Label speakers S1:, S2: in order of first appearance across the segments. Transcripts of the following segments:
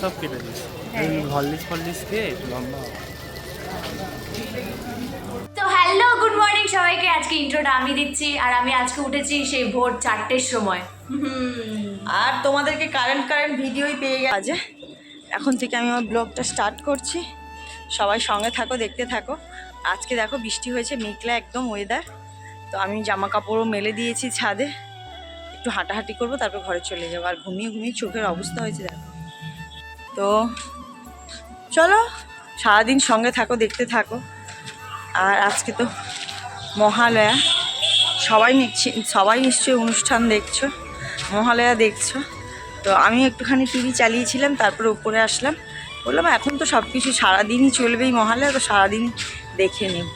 S1: সব কেটে দিস
S2: হ্যাঁ।
S1: হরলিক্স ফরলিক্স খেয়ে একটু লম্বা
S2: তো হ্যালো গুড মর্নিং সবাইকে। আজকে ইন্ট্রোটা আমি দিচ্ছি আর আমি আজকে উঠেছি সেই ভোর চারটের সময়।
S3: আর তোমাদেরকে কারেন্ট কারেন্ট ভিডিওই পেয়ে গেছে। এখন থেকে আমি আমার ব্লগটা স্টার্ট করছি। সবাই সঙ্গে থাকো দেখতে থাকো। আজকে দেখো বৃষ্টি হয়েছে মেঘলা একদম ওয়েদার তো আমি জামা কাপড়ও মেলে দিয়েছি ছাদে। একটু হাঁটাহাঁটি করব তারপর ঘরে চলে যাব। আর ঘুমিয়ে ঘুমিয়ে চোখের অবস্থা হয়েছে দেখো। তো চলো, সারাদিন সঙ্গে থাকো, দেখতে থাকো। আর আজকে তো মহালয়া। সবাই নিচ্ছি সবাই নিশ্চয়ই অনুষ্ঠান দেখছ, মহালয়া দেখছ। তো আমি একটুখানি টিভি চালিয়েছিলাম, তারপরে উপরে আসলাম। বললাম, এখন তো সব কিছু সারাদিনই চলবেই মহালয়া, তো সারাদিন দেখে নেব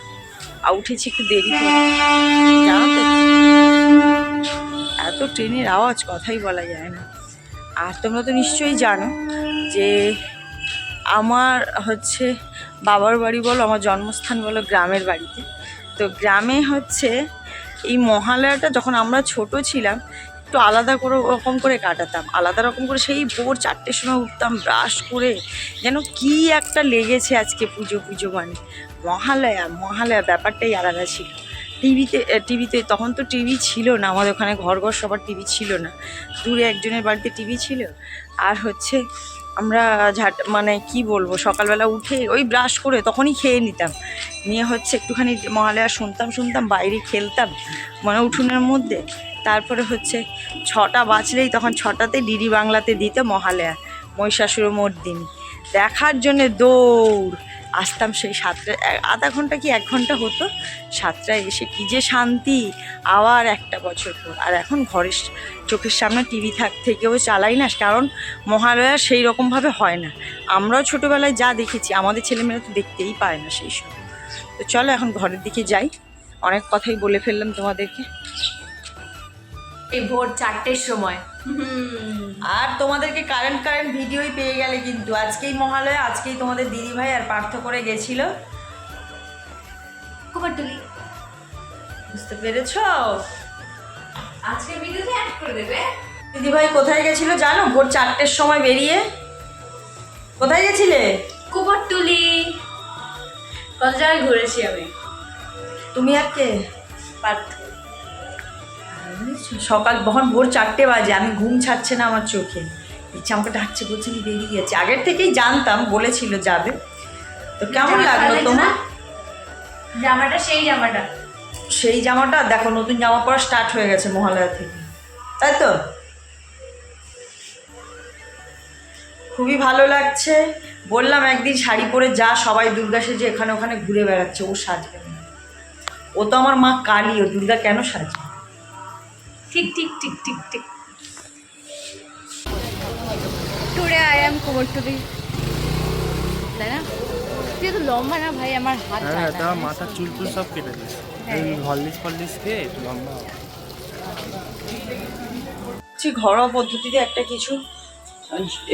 S3: আর উঠেছি একটু দেরি করে। তো, এত ট্রেনের আওয়াজ, কথাই বলা যায় না। আর তোমরা তো নিশ্চয়ই জানো যে আমার হচ্ছে বাবার বাড়ি বলো, আমার জন্মস্থান বলো গ্রামের বাড়িতে। তো গ্রামে হচ্ছে এই মহালয়াটা যখন আমরা ছোট ছিলাম, একটু আলাদা করে রকম করে কাটাতাম। আলাদা রকম করে সেই ভোর চারটের সময় উঠতাম, ব্রাশ করে। যেন কি একটা লেগেছে আজকে পুজো পুজো মানে। মহালয়া মহালয়া ব্যাপারটাই আলাদা ছিল। টিভিতে টিভিতে, তখন তো টিভি ছিল না, আমাদের ওখানে ঘর ঘর সবার টিভি ছিল না। দূরে একজনের বাড়িতে টিভি ছিল। আর হচ্ছে আমরা ঝাট মানে কি বলব, সকালবেলা উঠে ওই ব্রাশ করে তখনই খেয়ে নিতাম। নিয়ে হচ্ছে একটুখানি মহালয়া শুনতাম শুনতাম, বাইরে খেলতাম মানে উঠোনের মধ্যে। তারপরে হচ্ছে ছটা বাঁচলেই তখন ছটাতে ডিডি বাংলাতে দিত মহালয়া মহিষাসুর মর্দিনী দেখার জন্যে দৌড়। আসতাম সেই সাতটা আধা ঘণ্টা কি এক ঘণ্টা হতো? সাতটায় এসে কী যে শান্তি। আবার একটা বছর পর। আর এখন ঘরের চোখের সামনে টিভি থাক থেকেও চালাই না। কারণ মহালয়া সেই রকমভাবে হয় না। আমরাও ছোটোবেলায় যা দেখেছি, আমাদের ছেলেমেয়েরা তো দেখতেই পায় না সেই সব। তো চলো এখন ঘরের দিকে যাই। অনেক কথাই বলে ফেললাম তোমাদেরকে।
S2: এই ভোর চারটের সময়।
S3: আর তোমাদেরকে কারেন্ট কারেন্ট ভিডিওই পেয়ে গেলে কিন্তু। আজকেই মহালয়া আজকেই তোমাদের দিদিভাই আর পার্থ করে গেছিল।
S2: কুমারটুলি।
S3: বুঝতে পেরেছ?
S2: আজকে ভিডিওতে অ্যাড করে দেবে।
S3: দিদিভাই কোথায় গেছিল জানো? ভোর চারটের সময় বেরিয়ে। কোথায় গেছিলে?
S2: কুমারটুলি। কত জায়গায় ঘুরেছি আমি।
S3: তুমি আর কে?
S2: পার্থ।
S3: সকাল তখন ভোর চারটে বাজে আমি ঘুম ছাড়ছে না আমার চোখে। ইচ্ছা আমাকে ডাকছে বলছে কি বেরিয়ে গেছে আগের থেকেই জানতাম বলেছিল যাবে। তো কেমন লাগল তোমার?
S2: জামাটা সেই জামাটা।
S3: সেই জামাটা দেখো নতুন জামা পরা স্টার্ট হয়ে গেছে মহালয়া থেকে। তাই তো? খুবই ভালো লাগছে। বললাম একদিন শাড়ি পরে যা সবাই দুর্গা সেজে এখানে ওখানে ঘুরে বেড়াচ্ছে ও সাজবে না। ও তো আমার মা কালী ও দুর্গা কেন সাজবে?
S2: ঠিক ঠিক ঠিক ঠিক ঠিক টুডে আই এম কুমারটুলি তাই না তুই তো লম্বা না ভাই আমার হাত
S1: হ্যাঁ
S2: যায় না,
S1: তোমার মাথার
S2: তো?
S1: চুল টুল সব কেটে দিস
S2: হ্যাঁ।
S1: হরলিক্স ফরলিক্স খেয়ে একটু লম্বা।
S3: হচ্ছে ঘরোয়া পদ্ধতিতে একটা কিছু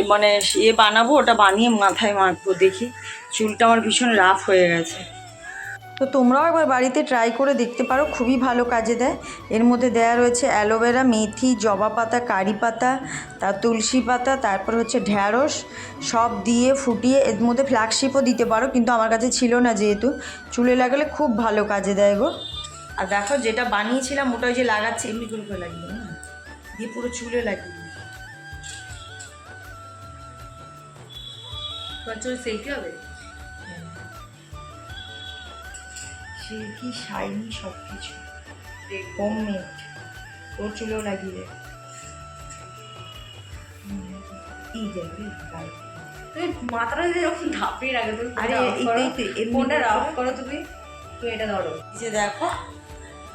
S3: মানে ইয়ে বানাবো ওটা বানিয়ে মাথায় মাখবো দেখি চুলটা আমার ভীষণ রাফ হয়ে গেছে তো তোমরাও একবার বাড়িতে ট্রাই করে দেখতে পারো, খুবই ভালো কাজে দেয়। এর মধ্যে দেয়া রয়েছে অ্যালোভেরা, মেথি, জবা পাতা, কারি পাতা তার তুলসী পাতা, তারপর হচ্ছে ঢ্যাঁড়স, সব দিয়ে ফুটিয়ে এর মধ্যে ফ্ল্যাগশিপও দিতে পারো, কিন্তু আমার কাছে ছিল না যেহেতু। চুলে লাগালে খুব ভালো কাজে দেয় গো। আর দেখো যেটা বানিয়েছিলাম, ওটা ওই যে লাগাচ্ছে, এমনি করে করে লাগিয়ে দিয়ে পুরো চুলে লাগিয়ে
S2: চুল হবে?
S3: সিল্কি শাইনি সব কিছু হোমমেড তোর চুলেও লাগিয়ে
S2: মাথাটা রাখো তুমি
S3: আরে
S2: করো। তুমি? তুমি এটা ধরো।
S3: যে দেখো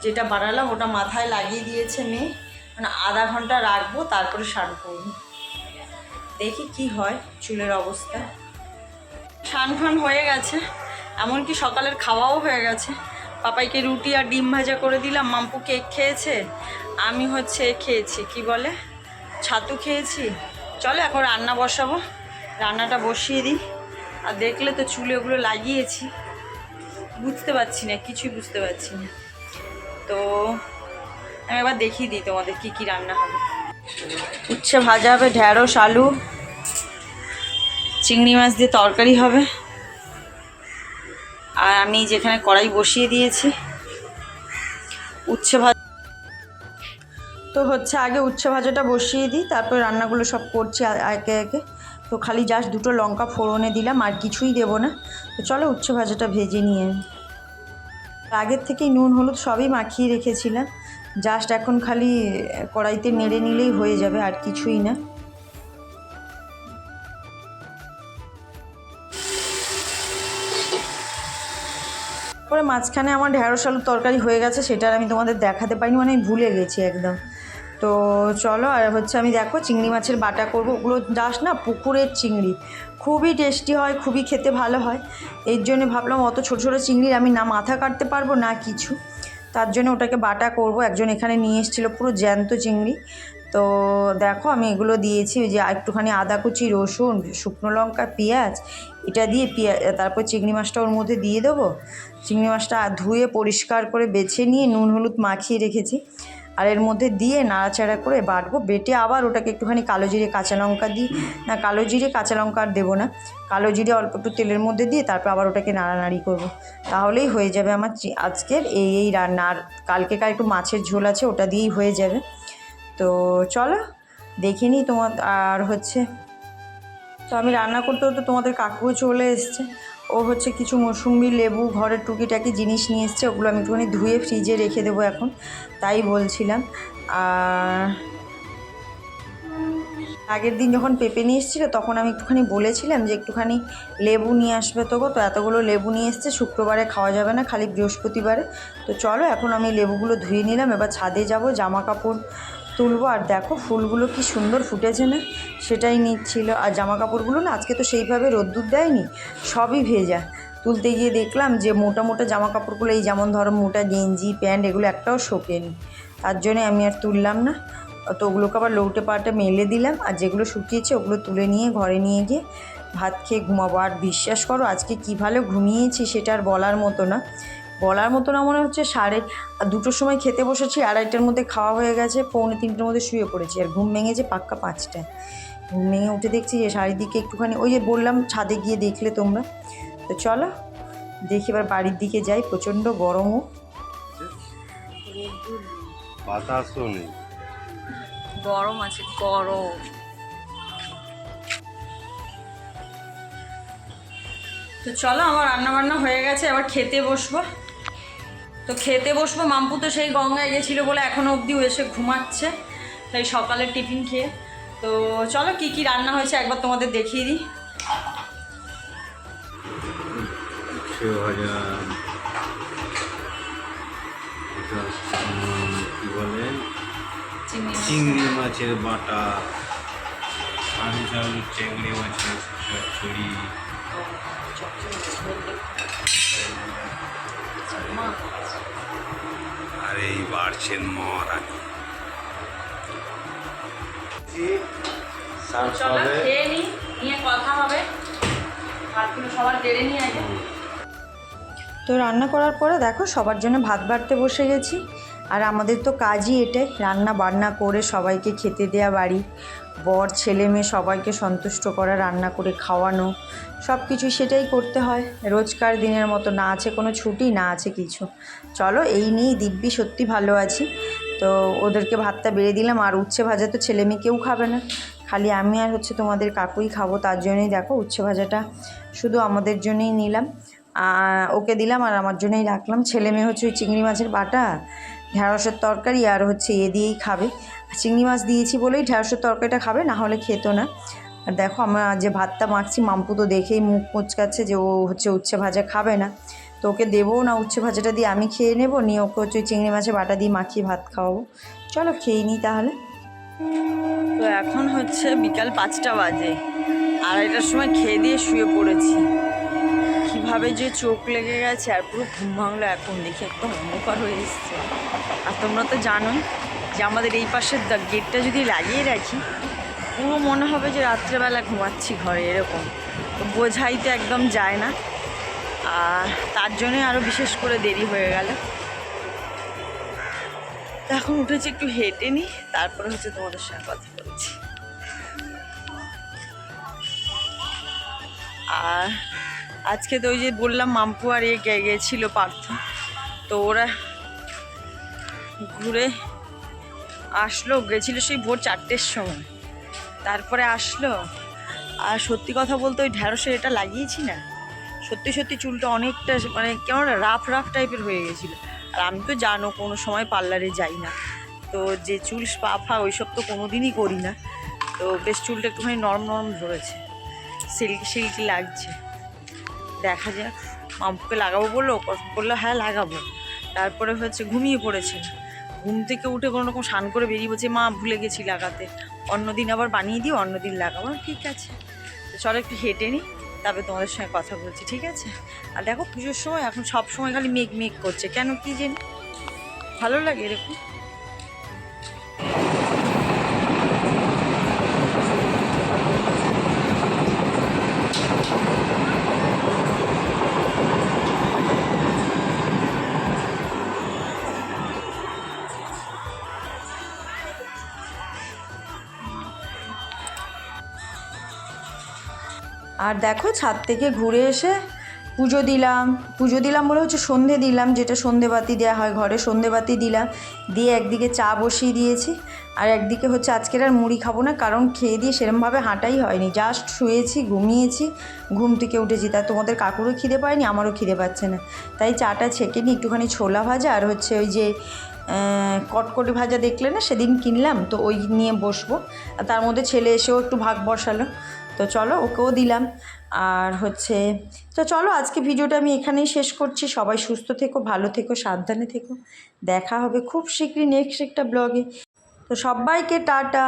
S3: যেটা বানালাম ওটা মাথায় লাগিয়ে দিয়েছে মেয়ে। মানে আধা ঘণ্টা রাখব তারপরে স্নান করব। দেখি কি হয় চুলের অবস্থা। স্নান ফান হয়ে গেছে। এমনকি সকালের খাওয়াও হয়ে গেছে। পাপাইকে রুটি আর ডিম ভাজা করে দিলাম, মাম্পু কেক খেয়েছে, আমি হচ্ছে খেয়েছি, কি বলে? ছাতু খেয়েছি। চলো এখন রান্না বসাবো, রান্নাটা বসিয়ে দিই। আর দেখলে তো চুলে ওগুলো লাগিয়েছি। বুঝতে পারছি না, কিছুই বুঝতে পারছি না। তো আমি এবার দেখিয়ে দিই তোমাদের কি কি রান্না হবে। উচ্ছে ভাজা হবে ঢ্যাঁড়স আলু, চিংড়ি মাছ দিয়ে তরকারি হবে। আর আমি যেখানে কড়াই বসিয়ে দিয়েছি। উচ্ছে ভাজা তো হচ্ছে আগে উচ্ছে ভাজাটা বসিয়ে দিই, তারপর রান্নাগুলো সব করছি একে একে। তো খালি জাস্ট দুটো লঙ্কা ফোড়নে দিলাম, আর কিছুই দেবো না। তো চলো উচ্ছে ভাজাটা ভেজে নিয়ে আগের থেকেই নুন হলুদ সবই মাখিয়ে রেখেছিলাম। জাস্ট এখন খালি কড়াইতে নেড়ে নিলেই হয়ে যাবে, আর কিছুই না। মাঝখানে আমার ঢেঁড়স আলুর তরকারি হয়ে গেছে, সেটা আমি তোমাদের দেখাতে পারিনি মানে আমি ভুলে গেছি একদম। তো চলো, আর হচ্ছে আমি দেখো চিংড়ি মাছের বাটা করব। ওগুলো যাস না পুকুরের চিংড়ি। খুবই টেস্টি হয়, খুবই খেতে ভালো হয়। এর জন্য ভাবলাম অত ছোটো ছোটো চিংড়ির আমি না মাথা কাটতে পারব না কিছু। তার জন্য ওটাকে বাটা করব। একজন এখানে নিয়ে এসেছিল পুরো জ্যান্ত চিংড়ি। তো দেখো আমি এগুলো দিয়েছি, ওই যে একটুখানি আদা কুচি, রসুন, শুকনো লঙ্কা, পেঁয়াজ, এটা দিয়ে পেঁয়া, তারপর চিংড়ি মাছটা ওর মধ্যে দিয়ে দেবো। চিংড়ি মাছটা ধুয়ে পরিষ্কার করে বেছে নিয়ে নুন হলুদ মাখিয়ে রেখেছি। আর এর মধ্যে দিয়ে নাড়াচাড়া করে বাটবো, বেটে আবার ওটাকে একটুখানি কালো জিরে কাঁচা লঙ্কা দিই। না, কালো জিরে কাঁচা লঙ্কা আর দেবো না, কালো জিরে অল্প একটু তেলের মধ্যে দিয়ে তারপর আবার ওটাকে নাড়ানাড়ি করব। তাহলেই হয়ে যাবে আমার আজকের এই এই রান্না আর কালকেকার একটু মাছের ঝোল আছে, ওটা দিয়েই হয়ে যাবে। তো চলো, দেখে নিই তোমার আর হচ্ছে, তো আমি রান্না করতে করতে তোমাদের কাকুও চলে এসছে। ও হচ্ছে কিছু মৌসুম্বি লেবু, ঘরের টুকিটাকি জিনিস নিয়ে এসছে, ওগুলো আমি একটুখানি ধুয়ে ফ্রিজে রেখে দেবো এখন, তাই বলছিলাম। আর আগের দিন যখন পেঁপে নিয়ে এসেছিল, তখন আমি একটুখানি বলেছিলাম যে একটুখানি লেবু নিয়ে আসবে তো তো এতগুলো লেবু নিয়ে এসছে, শুক্রবারে খাওয়া যাবে না, খালি বৃহস্পতিবারে। তো চলো, এখন আমি লেবুগুলো ধুয়ে নিলাম, এবার ছাদে যাব, জামা কাপড় তুলবো। আর দেখো ফুলগুলো কি সুন্দর ফুটেছে না? সেটাই নিচ্ছিল। আর জামা কাপড়গুলো না, আজকে তো সেইভাবে রোদ্দুর দেয়নি, সবই ভেজা। তুলতে গিয়ে দেখলাম যে মোটা মোটা জামা কাপড়গুলো এই যেমন ধরো মোটা গেঞ্জি, প্যান্ট, এগুলো একটাও শোকেনি। তার জন্যে আমি আর তুললাম না। তো ওগুলোকে আবার লৌটে পাটে মেলে দিলাম। আর যেগুলো শুকিয়েছে ওগুলো তুলে নিয়ে ঘরে নিয়ে গিয়ে ভাত খেয়ে ঘুমাবো। আর বিশ্বাস করো, আজকে কী ভালো ঘুমিয়েছি সেটা আর বলার মতো না। বলার মতো না মনে হচ্ছে। সাড়ে আর দুটোর সময় খেতে বসেছি আড়াইটার মধ্যে খাওয়া হয়ে গেছে পৌনে তিনটের মধ্যে শুয়ে পড়েছি আর ঘুম ভেঙেছে পাক্কা পাঁচটায় ঘুম ভেঙে উঠে দেখছি যে চারিদিকে একটুখানি ওই যে বললাম ছাদে গিয়ে দেখলে তোমরা। তো চলো দেখি এবার বাড়ির দিকে যাই প্রচণ্ড গরমও।
S4: বাতাসও নেই।
S3: গরম আছে গরম। তো চলো আমার রান্না বান্না হয়ে গেছে আবার খেতে বসবো। তো খেতে বসবো মাম্পু তো সেই গঙ্গায় গেছিল বলে এখনও অবধি ও এসে ঘুমাচ্ছে তাই সকালের টিফিন খেয়ে। তো চলো কি কি রান্না হয়েছে একবার তোমাদের দেখিয়ে দিই।
S4: ভাজা কি বলে?
S3: চিংড়ি
S4: মাছের বাটা। চিংড়ি মাছের চচ্চড়ি আর এই বাড়ছেন মহারানী
S3: তো রান্না করার পরে দেখো সবার জন্য ভাত বাড়তে বসে গেছি। আর আমাদের তো কাজই এটাই রান্না বান্না করে সবাইকে খেতে দেওয়া বাড়ি। বর, ছেলে মেয়ে সবাইকে সন্তুষ্ট করা, রান্না করে খাওয়ানো সব কিছু সেটাই করতে হয়। রোজকার দিনের মতো না আছে কোনো ছুটি, না আছে কিছু। চলো, এই নিয়েই দিব্যি সত্যি ভালো আছি। তো ওদেরকে ভাতটা বেড়ে দিলাম, আর উচ্ছে ভাজা তো ছেলে মেয়ে কেউ খাবে না। খালি আমি আর হচ্ছে তোমাদের কাকুই খাব, তার জন্যই দেখো উচ্ছে ভাজাটা শুধু আমাদের জন্যই নিলাম। ওকে দিলাম আর আমার জন্যই রাখলাম। ছেলে মেয়ে হচ্ছে ওই চিংড়ি মাছের বাটা ঢ্যাঁড়সের তরকারি আর হচ্ছে এ দিয়েই খাবে। চিংড়ি মাছ দিয়েছি বলেই ঢ্যাঁড়সের তরকারিটা খাবে, না হলে খেতো না। আর দেখো আমরা যে ভাতটা মাখছি, মাম্পু তো দেখেই মুখ মুচকাচ্ছে যে ও হচ্ছে উচ্ছে ভাজা খাবে না। তো ওকে দেবো না উচ্ছে ভাজাটা দিয়ে আমি খেয়ে নেব, নিয়ে ওকে হচ্ছে ওই চিংড়ি মাছের বাটা দিয়ে মাখিয়ে ভাত খাওয়াবো। চলো খেয়ে নিই তাহলে। তো এখন হচ্ছে বিকাল পাঁচটা বাজে। আড়াইটার সময় খেয়ে দিয়ে শুয়ে পড়েছি। কীভাবে যে চোখ লেগে গেছে আর পুরো ঘুম ভাঙলো এখন দেখি, একদম অন্ধকার হয়ে এসছে। আর তোমরা তো জানোই যে আমাদের এই পাশের গেটটা যদি লাগিয়ে রাখি, পুরো মনে হবে যে রাত্রেবেলা ঘুমাচ্ছি ঘরে এরকম। বোঝাই তো একদম যায় না। আর তার জন্যে আরও বিশেষ করে দেরি হয়ে গেল। এখন উঠেছি একটু হেঁটে নিই তারপরে হচ্ছে তোমাদের সঙ্গে কথা বলছি। আর আজকে তো ওই যে বললাম মাম্পু আর এ গেছিল পার্থ। তো ওরা ঘুরে আসলো, গেছিল সেই ভোর চারটের সময়। তারপরে আসলো, আর সত্যি কথা বলতে ওই ঢ্যাঁড়সে এটা লাগিয়েছি না, সত্যি সত্যি চুলটা অনেকটা মানে কেমন রাফ রাফ টাইপের হয়ে গেছিল। আর আমি তো জানো কোনো সময় পার্লারে যাই না, তো যে চুল স্পা ফা ওইসব তো কোনো দিনই করি না, তো বেশ চুলটা একটুখানি নরম নরম ধরেছে, সিল্কি সিল্কি লাগছে। দেখা যাক, মাম্পুকে লাগাবো বলল বলল হ্যাঁ লাগাবো। তারপরে হচ্ছে ঘুমিয়ে পড়েছে। ঘুম থেকে উঠে কোনো রকম স্নান করে বেরিয়ে বলছে, মা, ভুলে গেছি লাগাতে। অন্যদিন আবার বানিয়ে দিও, অন্যদিন লাগাবো। ঠিক আছে। চলো একটু হেঁটে নিই তারপরে তোমাদের সঙ্গে কথা বলছি, ঠিক আছে? আর দেখো পুজোর সময় এখন সব সময় খালি মেঘ মেঘ করছে, কেন কি জানি? ভালো লাগে এরকম? আর দেখো ছাদ থেকে ঘুরে এসে পুজো দিলাম। পুজো দিলাম বলে হচ্ছে সন্ধে দিলাম, যেটা সন্ধে বাতি দেওয়া হয় ঘরে সন্ধে বাতি দিলাম। দিয়ে একদিকে চা বসিয়ে দিয়েছি, আর একদিকে হচ্ছে আজকের আর মুড়ি খাব না, কারণ খেয়ে দিয়ে সেরমভাবে হাঁটাই হয়নি। জাস্ট শুয়েছি, ঘুমিয়েছি, ঘুম থেকে উঠেছি। তা তোমাদের কাকুরও খিদে পায়নি, আমারও খিদে পাচ্ছে না। তাই চাটা ছেঁকে নিই একটুখানি ছোলা ভাজা আর হচ্ছে ওই যে কটকটি ভাজা দেখলে না সেদিন কিনলাম, তো ওই নিয়ে বসবো। আর তার মধ্যে ছেলে এসেও একটু ভাগ বসালো। তো চলো ওকেও দিলাম। আর হচ্ছে, তো চলো আজকে ভিডিওটা আমি এখানেই শেষ করছি। সবাই সুস্থ থেকো, ভালো থেকো, সাবধানে থেকো। দেখা হবে খুব শীঘ্রই নেক্সট একটা ব্লগে তো সবাইকে টাটা।